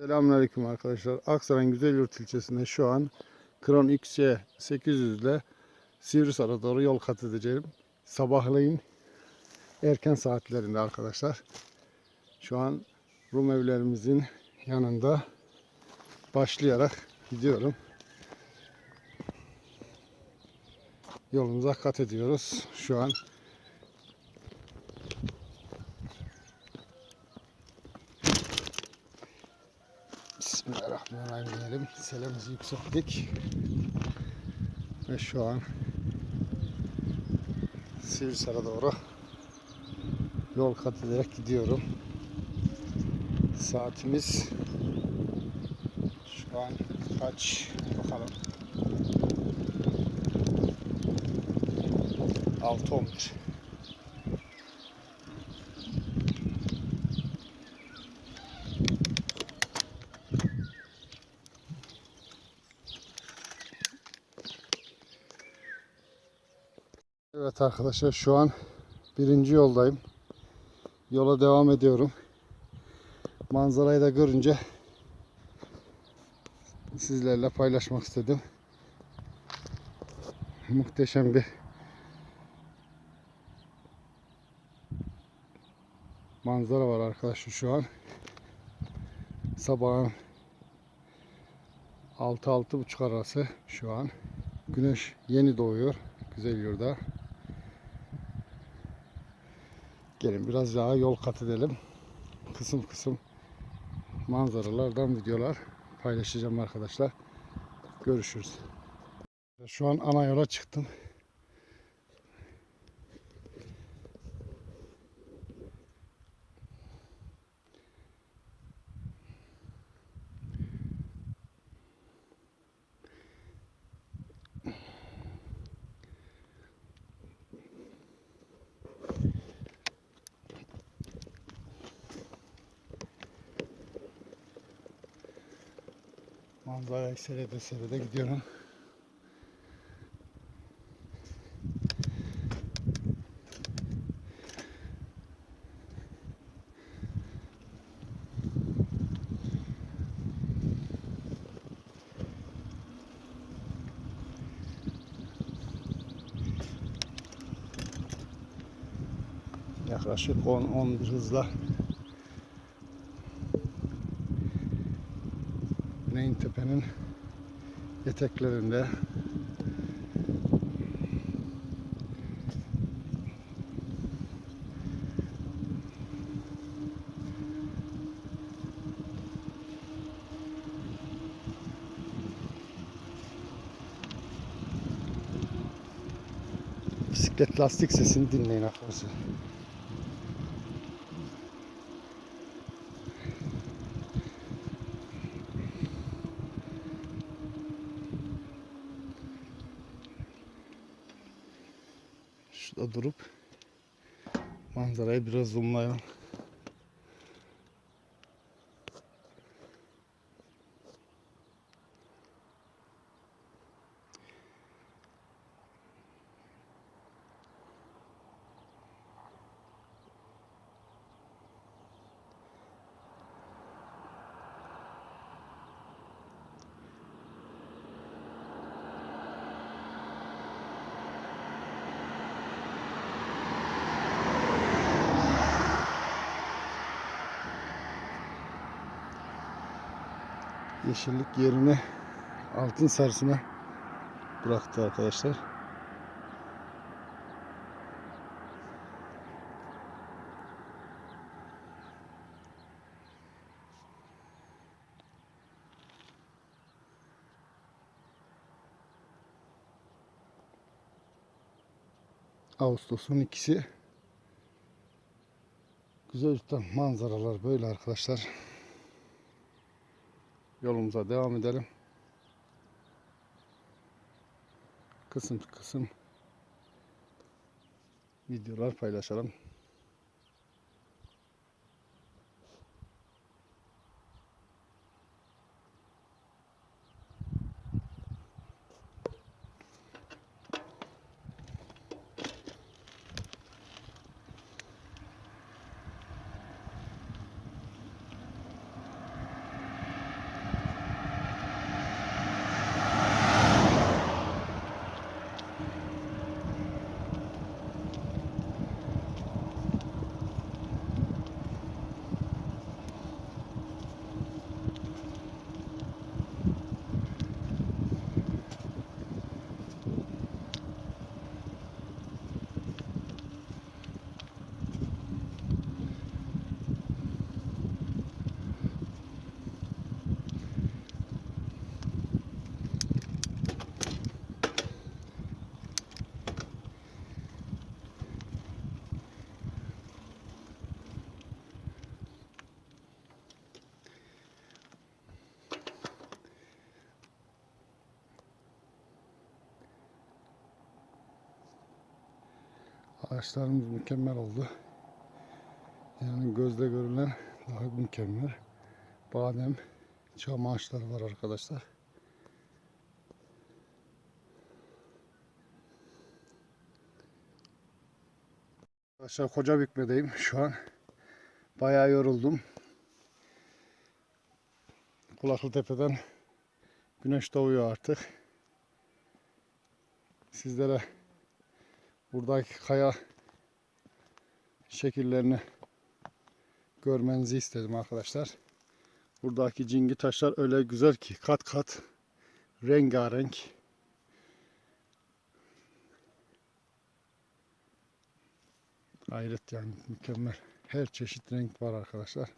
Selamünaleyküm arkadaşlar. Aksaray'ın Güzelyurt ilçesinde şu an Kron XC 800 ile Sivrisar'a doğru yol kat edeceğim. Sabahleyin erken saatlerinde arkadaşlar. Şu an Rum evlerimizin yanında başlayarak gidiyorum. Yolumuza kat ediyoruz. Şu an Bismillahirrahmanirrahim diyelim. Selemizi yükselttik. Ve şu an Sivrisar'a doğru yol kat ederek gidiyorum. Saatimiz şu an kaç bakalım. 6.11 Evet arkadaşlar şu an birinci yoldayım. Yola devam ediyorum. Manzarayı da görünce sizlerle paylaşmak istedim. Muhteşem bir manzara var arkadaşlar şu an. Sabahın 6-6.30 arası şu an. Güneş yeni doğuyor. Güzel yurda. Gelin biraz daha yol kat edelim. Kısım kısım manzaralardan videolar paylaşacağım arkadaşlar. Görüşürüz. Şu an ana yola çıktım. Manzarayı seyrede seyrede gidiyorum. Yaklaşık 10-11 hızla Neyin Tepe'nin eteklerinde bisiklet lastik sesini dinleyin arkadaşlar. Şurada durup manzarayı biraz zoomlayalım. Yeşillik yerine altın sarısına bıraktı arkadaşlar. Ağustos'un ikisi güzel manzaralar böyle arkadaşlar. Yolumuza devam edelim. Kısım kısım videolar paylaşalım. Ağaçlarımız mükemmel oldu. Yani gözle görülen daha mükemmel. Badem, çam ağaçları var arkadaşlar. Arkadaşlar koca bükmedeyim şu an. Bayağı yoruldum. Kulaklı tepeden güneş doğuyor artık. Sizlere buradaki kaya şekillerini görmenizi istedim arkadaşlar. Buradaki cingi taşlar öyle güzel ki kat kat rengarenk. Hayret yani mükemmel. Her çeşit renk var arkadaşlar.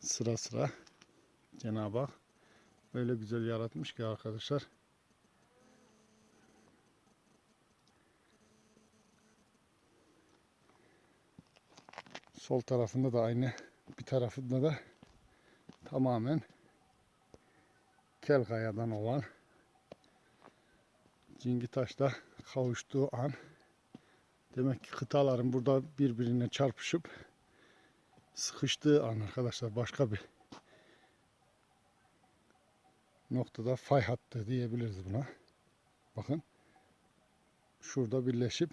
Sıra sıra Cenab-ı Hak öyle güzel yaratmış ki arkadaşlar. Sol tarafında da aynı. Bir tarafında da tamamen kel kayadan olan Cingitaş'la kavuştuğu an demek ki kıtaların burada birbirine çarpışıp sıkıştığı an arkadaşlar başka bir noktada fay hattı diyebiliriz buna. Bakın şurada birleşip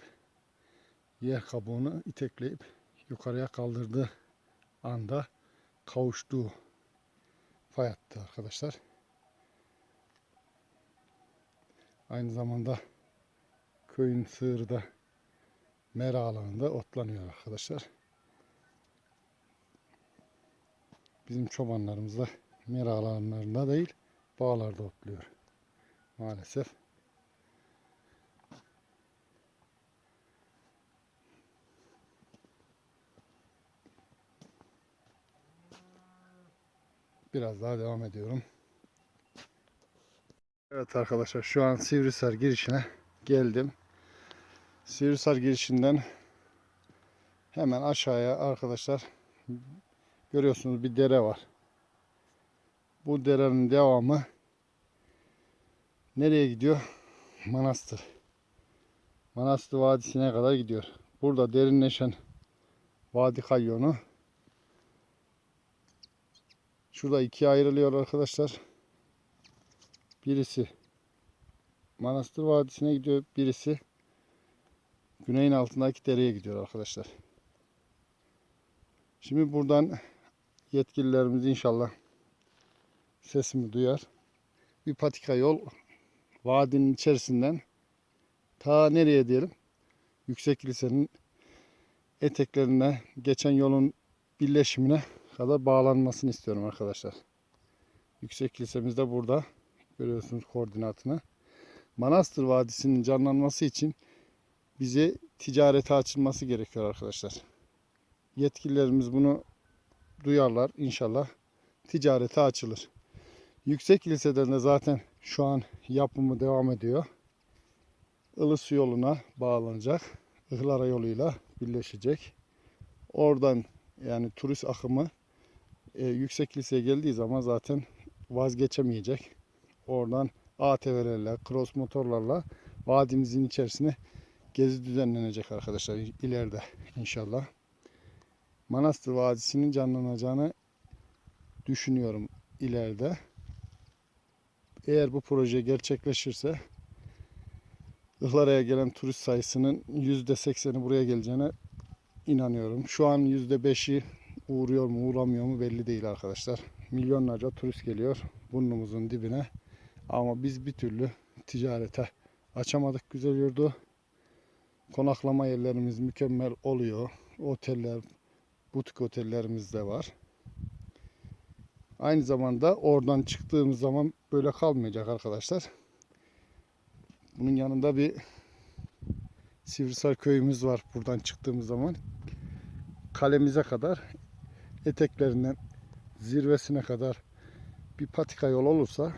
yer kabuğunu itekleyip yukarıya kaldırdığı anda kavuştuğu fay hattı arkadaşlar. Aynı zamanda köyün sığırı da mera alanında otlanıyor arkadaşlar. Bizim çobanlarımız da mera alanlarında değil bağlarda otluyor. Maalesef. Biraz daha devam ediyorum. Evet arkadaşlar şu an Sivrisar girişine geldim. Sivrisar girişinden hemen aşağıya arkadaşlar görüyorsunuz bir dere var. Bu derenin devamı nereye gidiyor? Manastır. Manastır Vadisi'ne kadar gidiyor. Burada derinleşen Vadi Kayyonu şurada ikiye ayrılıyor arkadaşlar. Birisi Manastır Vadisi'ne gidiyor. Birisi güneyin altındaki dereye gidiyor arkadaşlar. Şimdi buradan yetkililerimiz inşallah sesimi duyar. Bir patika yol vadinin içerisinden ta nereye diyelim Yüksek Lisenin eteklerine geçen yolun birleşimine kadar bağlanmasını istiyorum arkadaşlar. Yüksek Lisemiz de burada. Görüyorsunuz koordinatını. Manastır Vadisi'nin canlanması için bize ticarete açılması gerekiyor arkadaşlar. Yetkililerimiz bunu duyarlar inşallah. Ticarete açılır. Yüksek liseden de zaten şu an yapımı devam ediyor. Ilısu yoluna bağlanacak. Ihlara yoluyla birleşecek. Oradan yani turist akımı e, yüksek liseye geldiği zaman zaten vazgeçemeyecek. Oradan ATV'lerle, cross motorlarla vadimizin içerisine gezi düzenlenecek arkadaşlar ileride inşallah. Manastır Vadisi'nin canlanacağını düşünüyorum ileride. Eğer bu proje gerçekleşirse Ihlara'ya gelen turist sayısının %80'i buraya geleceğine inanıyorum. Şu an %5'i uğruyor mu uğramıyor mu belli değil arkadaşlar. Milyonlarca turist geliyor burnumuzun dibine. Ama biz bir türlü ticarete açamadık güzel yurdu. Konaklama yerlerimiz mükemmel oluyor. Oteller, butik otellerimiz de var. Aynı zamanda oradan çıktığımız zaman böyle kalmayacak arkadaşlar. Bunun yanında bir Sivrisar köyümüz var buradan çıktığımız zaman. Kalemize kadar eteklerinden zirvesine kadar bir patika yol olursa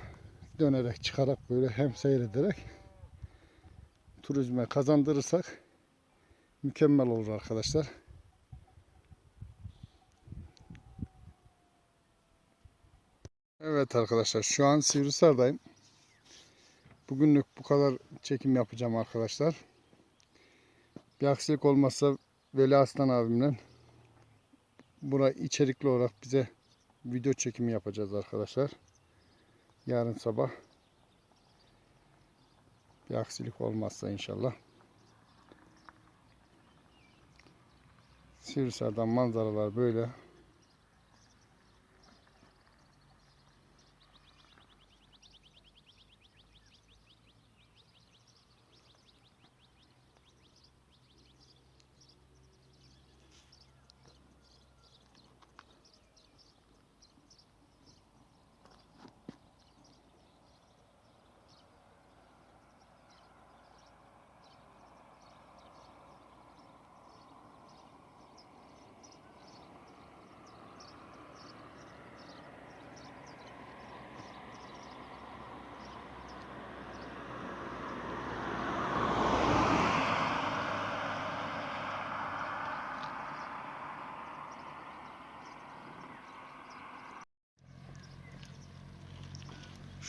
dönerek çıkarak böyle hem seyrederek turizme kazandırırsak mükemmel olur arkadaşlar. Evet arkadaşlar şu an Sivrisar'dayım. Bugünlük bu kadar çekim yapacağım arkadaşlar. Bir aksilik olmazsa Veli Aslan abimle buna içerikli olarak bize video çekimi yapacağız arkadaşlar. Yarın sabah. Bir aksilik olmazsa inşallah. Sivrisar'dan manzaralar böyle.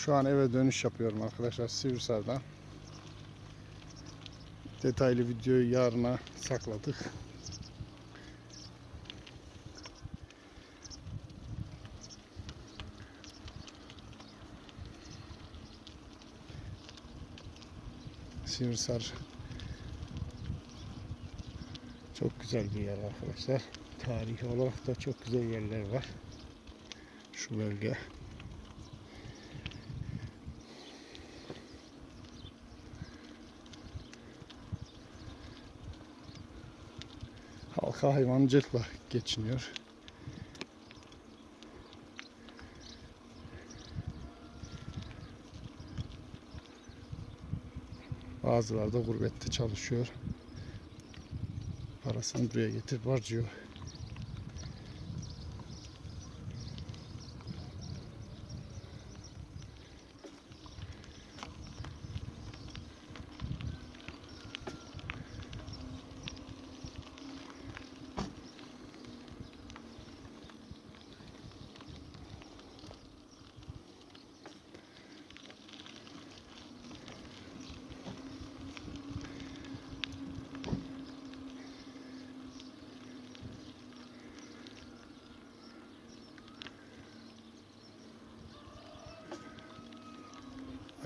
Şu an eve dönüş yapıyorum arkadaşlar Sivrisar'dan. Detaylı videoyu yarına sakladık. Sivrisar çok güzel bir yer arkadaşlar. Tarihi olarak da çok güzel yerler var. Şu bölge. Hayvancılıkla geçiniyor. Bazıları da gurbette çalışıyor. Parasını buraya getirip harcıyor.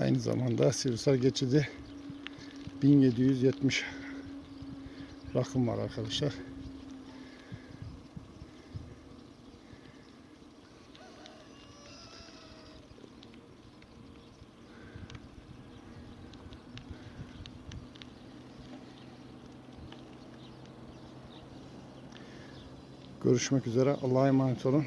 Aynı zamanda Sivrisar geçidi 1770 rakım var arkadaşlar. Görüşmek üzere. Allah'a emanet olun.